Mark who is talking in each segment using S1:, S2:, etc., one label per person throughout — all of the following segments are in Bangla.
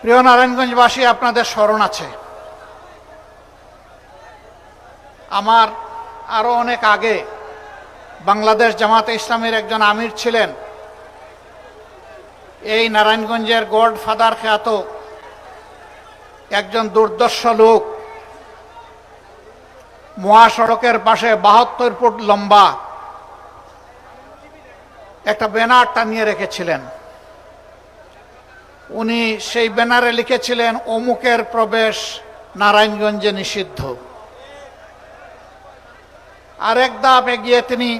S1: প্রিয় নারায়ণগঞ্জবাসী, আপনাদের স্মরণ আছে। আমার আরও অনেক আগে বাংলাদেশ জামাতে ইসলামের একজন আমির ছিলেন। এই নারায়ণগঞ্জের গড ফাদার খ্যাত একজন দুর্দর্শ লোক। মহাসড়কের পাশে বাহাত্তর ফুট লম্বা একটা ব্যানার টানিয়ে রেখেছিলেন। উনি সেই ব্যানারে লিখেছিলেন, অমুকের প্রবেশ নারায়ণগঞ্জে নিষিদ্ধ। আরেক ধাপ এগিয়ে তিনি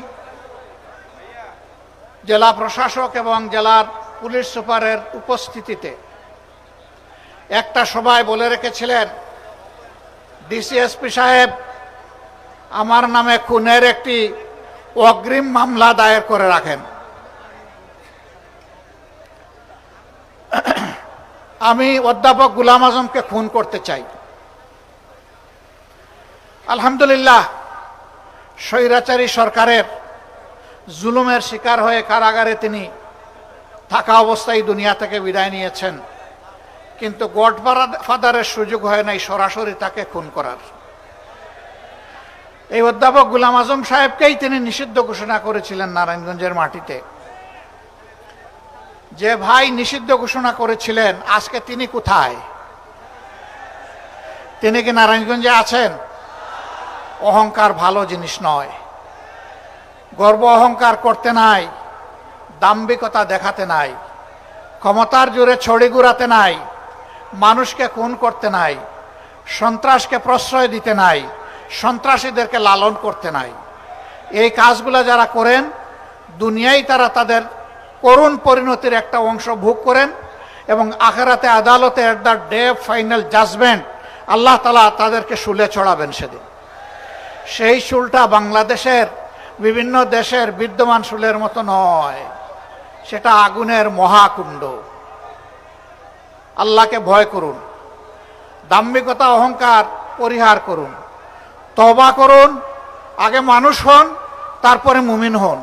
S1: জেলা প্রশাসক এবং জেলার পুলিশ সুপারের উপস্থিতিতে একটা সভায় বলে রেখেছিলেন, ডিসিএসপি সাহেব, আমার নামে খুনের একটি অগ্রিম মামলা দায়ের করে রাখেন। আমি অধ্যাপক গুলাম আজমকে খুন করতে চাই। আলহামদুলিল্লাহ, স্বৈরাচারী সরকারের জুলুমের শিকার হয়ে কারাগারে তিনি থাকা অবস্থায় দুনিয়া থেকে বিদায় নিয়েছেন। কিন্তু গড ফাদারের সুযোগ হয় নাই সরাসরি তাকে খুন করার। এই অধ্যাপক গুলাম আজম সাহেবকেই তিনি নিষিদ্ধ ঘোষণা করেছিলেন নারায়ণগঞ্জের মাটিতে। যে ভাই নিষিদ্ধ ঘোষণা করেছিলেন, আজকে তিনি কোথায়? তিনি কি নারায়ণগঞ্জে আছেন? অহংকার ভালো জিনিস নয়। গর্ব অহংকার করতে নাই, দাম্ভিকতা দেখাতে নাই, ক্ষমতার জোরে ছড়ি ঘুরাতে নাই, মানুষকে খুন করতে নাই, সন্ত্রাসকে প্রশ্রয় দিতে নাই, সন্ত্রাসীদেরকে লালন করতে নাই। এই কাজগুলো যারা করেন, দুনিয়ায় তারা তাদের করুণ পরিণতির একটা অংশ ভোগ করেন এবং আখেরাতে আদালতে at the day final judgement আল্লাহ তালা তাদেরকে শুলে চড়াবেন সেদিন। সেই শুলটা বাংলাদেশের বিভিন্ন দেশের বিদ্যমান শুলের মতো নয়, সেটা আগুনের মহাকুণ্ড। আল্লাহকে ভয় করুন, দাম্ভিকতা, অহংকার পরিহার করুন তবা করুন, আগে মানুষ হন, তারপরে মুমিন হন।